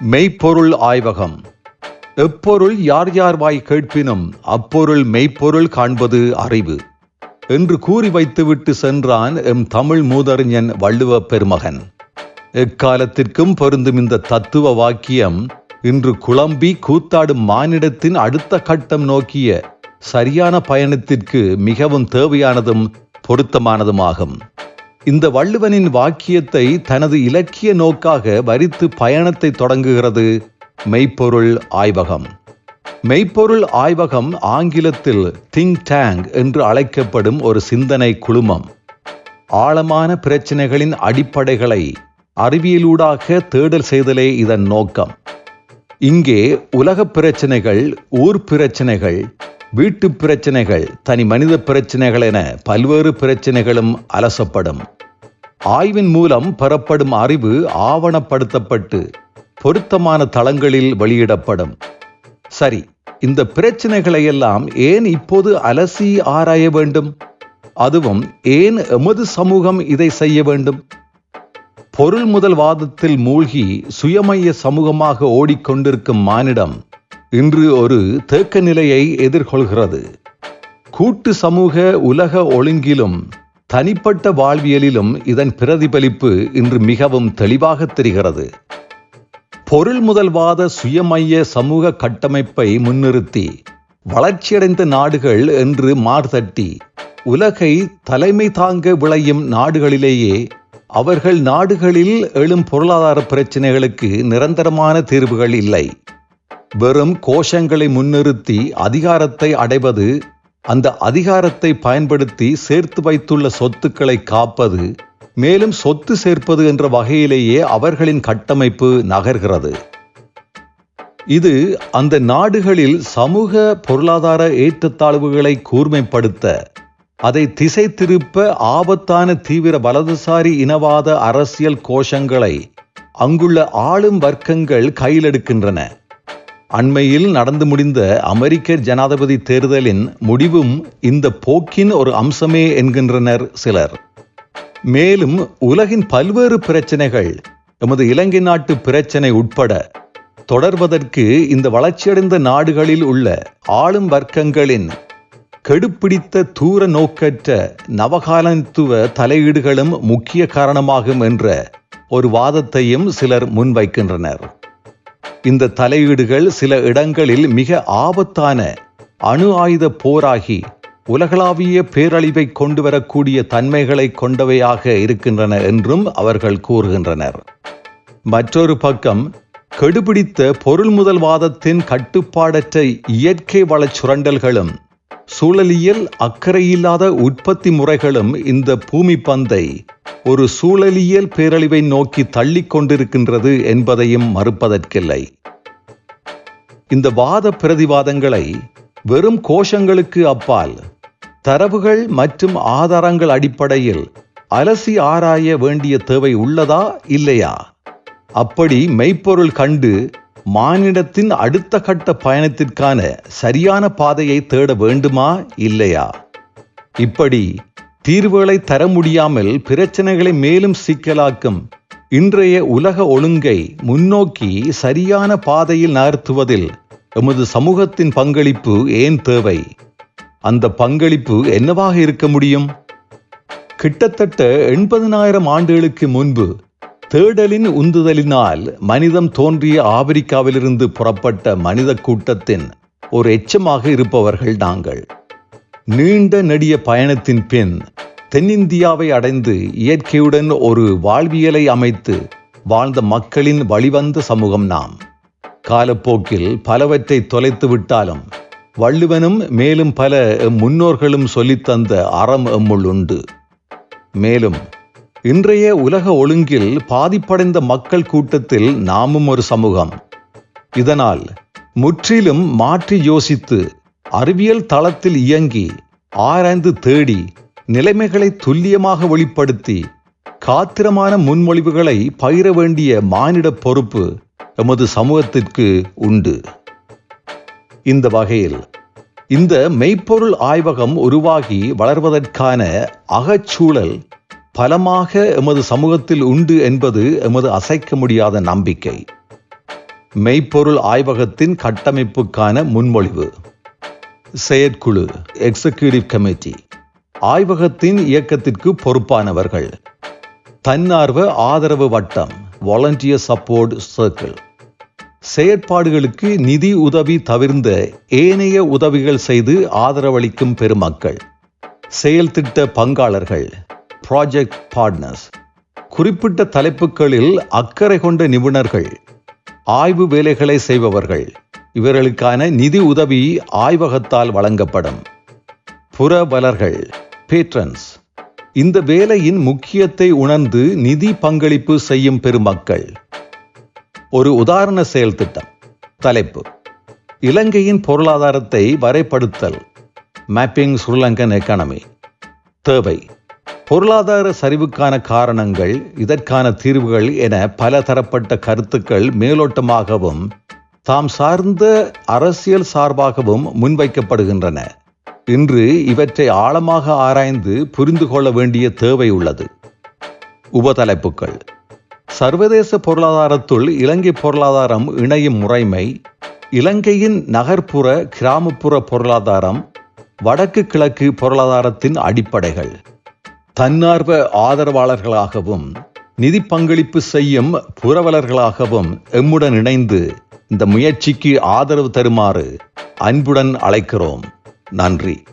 மெய்ப்பொருள் ஆய்வகம். எப்பொருள் யார் யார் வாய் கேட்பினும் அப்பொருள் மெய்ப்பொருள் காண்பது அறிவு. என்று கூறி வைத்துவிட்டு சென்றான் எம் தமிழ் மூதறிஞன் வள்ளுவ பெருமகன். எக்காலத்திற்கும் பொருந்தும் இந்த தத்துவ வாக்கியம் இன்று குழம்பி கூத்தாடும் மானிடத்தின் அடுத்த கட்டம் நோக்கிய சரியான பயணத்திற்கு மிகவும் தேவையானதும் பொருத்தமானதுமாகும். இந்த வள்ளுவனின் வாக்கியத்தை தனது இலக்கிய நோக்காக வரித்து பயணத்தை தொடங்குகிறது மெய்ப்பொருள் ஆய்வகம். மெய்ப்பொருள் ஆய்வகம் ஆங்கிலத்தில் திங்க் டேங்க் என்று அழைக்கப்படும் ஒரு சிந்தனை குழுமம். ஆழமான பிரச்சனைகளின் அடிப்படைகளை அறிவியலூடாக தேடல் செய்தலே இதன் நோக்கம். இங்கே உலகப் பிரச்சனைகள் ஊர் பிரச்சனைகள் வீட்டு பிரச்சனைகள் தனி மனித பிரச்சனைகள் என பல்வேறு பிரச்சனைகளும் அலசப்படும். ஆய்வின் மூலம் பெறப்படும் அறிவு ஆவணப்படுத்தப்பட்டு பொருத்தமான தளங்களில் வெளியிடப்படும். சரி இந்த பிரச்சனைகளை எல்லாம் ஏன் இப்போது அலசி ஆராய வேண்டும்? அதுவும் ஏன் எமது சமூகம் இதை செய்ய வேண்டும்? பொருள் முதல் வாதத்தில் மூழ்கி சுயமைய சமூகமாக ஓடிக்கொண்டிருக்கும் மானிடம் இன்று ஒரு தேக்க நிலையை எதிர்கொள்கிறது. கூட்டு சமூக உலக ஒழுங்கிலும் தனிப்பட்ட வாழ்வியலிலும் இதன் பிரதிபலிப்பு இன்று மிகவும் தெளிவாக தெரிகிறது. பொருள் முதல்வாத சுயமைய சமூக கட்டமைப்பை முன்னிறுத்தி வளர்ச்சியடைந்த நாடுகள் என்று மார்தட்டி உலகை தலைமை தாங்க விளையும் நாடுகளிலேயே அவர்கள் நாடுகளில் எழும் பொருளாதார பிரச்சினைகளுக்கு நிரந்தரமான தீர்வுகள் இல்லை. வெறும் கோஷங்களை முன்னிறுத்தி அதிகாரத்தை அடைவது அந்த அதிகாரத்தை பயன்படுத்தி சேர்த்து வைத்துள்ள சொத்துக்களை காப்பது மேலும் சொத்து சேர்ப்பது என்ற வகையிலேயே அவர்களின் கட்டமைப்பு நகர்கிறது. இது அந்த நாடுகளில் சமூக பொருளாதார ஏற்றத்தாழ்வுகளை கூர்மைப்படுத்த அதை திசை திருப்ப ஆபத்தான தீவிர வலதுசாரி இனவாத அரசியல் கோஷங்களை அங்குள்ள ஆளும் வர்க்கங்கள் கையிலெடுக்கின்றன. அண்மையில் நடந்து முடிந்த அமெரிக்க ஜனாதிபதி தேர்தலின் முடிவும் இந்த போக்கின் ஒரு அம்சமே என்கின்றனர் சிலர். மேலும் உலகின் பல்வேறு பிரச்சனைகள் எமது இலங்கை நாட்டு பிரச்சனை உட்பட தொடர்வதற்கு இந்த வளர்ச்சியடைந்த நாடுகளில் உள்ள ஆளும் வர்க்கங்களின் கெடுப்பிடித்த தூர நோக்கற்ற நவகாலத்துவ தலையீடுகளும் முக்கிய காரணமாகும் என்ற ஒரு வாதத்தையும் சிலர் முன்வைக்கின்றனர். இந்த தலையீடுகள் சில இடங்களில் மிக ஆபத்தான அணு ஆயுத போராகி உலகளாவிய பேரழிவை கொண்டு வரக்கூடிய தன்மைகளை கொண்டவையாக இருக்கின்றன என்றும் அவர்கள் கூறுகின்றனர். மற்றொரு பக்கம் கெடுபிடித்த பொருள் முதல்வாதத்தின் கட்டுப்பாடற்ற இயற்கை வளச் சுரண்டல்களும் சூழலியல் அக்கறையில்லாத உற்பத்தி முறைகளும் இந்த பூமி பந்தை ஒரு சூழலியல் பேரழிவை நோக்கி தள்ளி கொண்டிருக்கின்றது என்பதையும் மறுப்பதற்கில்லை. இந்த வாத பிரதிவாதங்களை வெறும் கோஷங்களுக்கு அப்பால் தரவுகள் மற்றும் ஆதாரங்கள் அடிப்படையில் அலசி ஆராய வேண்டிய தேவை உள்ளதா இல்லையா? அப்படி மெய்ப்பொருள் கண்டு மானிடத்தின் அடுத்த கட்ட பயணத்திற்கான சரியான பாதையை தேட வேண்டுமா இல்லையா? இப்படி தீர்வுகளை தர முடியாமல் பிரச்சனைகளை மேலும் சிக்கலாக்கும். இன்றைய உலக ஒழுங்கை முன்னோக்கி சரியான பாதையில் நகர்த்துவதில் எமது சமூகத்தின் பங்களிப்பு ஏன் தேவை? அந்த பங்களிப்பு என்னவாக இருக்க முடியும்? கிட்டத்தட்ட எண்பதனாயிரம் ஆண்டுகளுக்கு முன்பு தேடலின் உந்துதலினால் மனிதம் தோன்றிய ஆப்பிரிக்காவிலிருந்து புறப்பட்ட மனித கூட்டத்தின் ஒரு எச்சமாக இருப்பவர்கள் நாங்கள். நீண்ட நெடிய பயணத்தின் பின் தென்னிந்தியாவை அடைந்து இயற்கையுடன் ஒரு வாழ்வியலை அமைத்து வாழ்ந்த மக்களின் வழிவந்த சமூகம் நாம். காலப்போக்கில் பலவற்றை தொலைத்து விட்டாலும் வள்ளுவனும் மேலும் பல முன்னோர்களும் சொல்லித்தந்த அறம் எம்முள் உண்டு. மேலும் இன்றைய உலக ஒழுங்கில் பாதிப்படைந்த மக்கள் கூட்டத்தில் நாமும் ஒரு சமூகம். இதனால் முற்றிலும் மாற்றி யோசித்து அறிவியல் தளத்தில் இயங்கி ஆராய்ந்து தேடி நிலைமைகளை துல்லியமாக வெளிப்படுத்தி காத்திரமான முன்மொழிவுகளை பகிர வேண்டிய மானிட பொறுப்பு எமது சமூகத்திற்கு உண்டு. இந்த வகையில் இந்த மெய்ப்பொருள் ஆய்வகம் உருவாகி வளர்வதற்கான அகச்சூழல் பலமாக எமது சமூகத்தில் உண்டு என்பது எமது அசைக்க முடியாத நம்பிக்கை. மெய்ப்பொருள் ஆய்வகத்தின் கட்டமைப்புக்கான முன்மொழிவு. செயற்குழு எக்ஸிக்யூட்டிவ் கமிட்டி ஆய்வகத்தின் இயக்கத்திற்கு பொறுப்பானவர்கள். தன்னார்வ ஆதரவு வட்டம் வாலண்டியர் சப்போர்ட் சர்க்கிள் செயற்பாடுகளுக்கு நிதி உதவி தவிர்ந்த ஏனைய உதவிகள் செய்து ஆதரவளிக்கும் பெருமக்கள். செயல்திட்ட பங்காளர்கள் ப்ராஜெக்ட் பார்ட்னர்ஸ் குறிப்பிட்ட தலைப்புகளில் அக்கறை கொண்ட நிபுணர்கள். ஆய்வு வேலைகளை செய்பவர்கள். இவர்களுக்கான நிதி உதவி ஆய்வகத்தால் வழங்கப்படும். புறவலர்கள் பேட்ரன்ஸ் இந்த வேலையின் முக்கியத்தை உணர்ந்து நிதி பங்களிப்பு செய்யும் பெருமக்கள் ஒரு உதாரண செயல் திட்டம். தலைப்பு. இலங்கையின் பொருளாதாரத்தை வரைப்படுத்தல். மேப்பிங் ஸ்ரீலங்கன் எக்கானமி தேவை. பொருளாதார சரிவுக்கான காரணங்கள் இதற்கான தீர்வுகள் என பல தரப்பட்ட கருத்துக்கள் மேலோட்டமாகவும் தாம் சார்ந்த அரசியல் சார்பாகவும் முன்வைக்கப்படுகின்றன. இன்று இவற்றை ஆழமாக ஆராய்ந்து புரிந்து கொள்ள வேண்டிய தேவை உள்ளது. உபதலைப்புகள். சர்வதேச பொருளாதாரத்துள் இலங்கை பொருளாதாரம் இணையும் முறைமை இலங்கையின் நகர்ப்புற கிராமப்புற பொருளாதாரம் வடக்கு கிழக்கு பொருளாதாரத்தின் அடிப்படைகள். தன்னார்வ ஆதரவாளர்களாகவும் நிதி பங்களிப்பு செய்யும் புரவலர்களாகவும் எம்முடன் இணைந்து இந்த முயற்சிக்கு ஆதரவு தருமாறு அன்புடன் அழைக்கிறோம். நன்றி.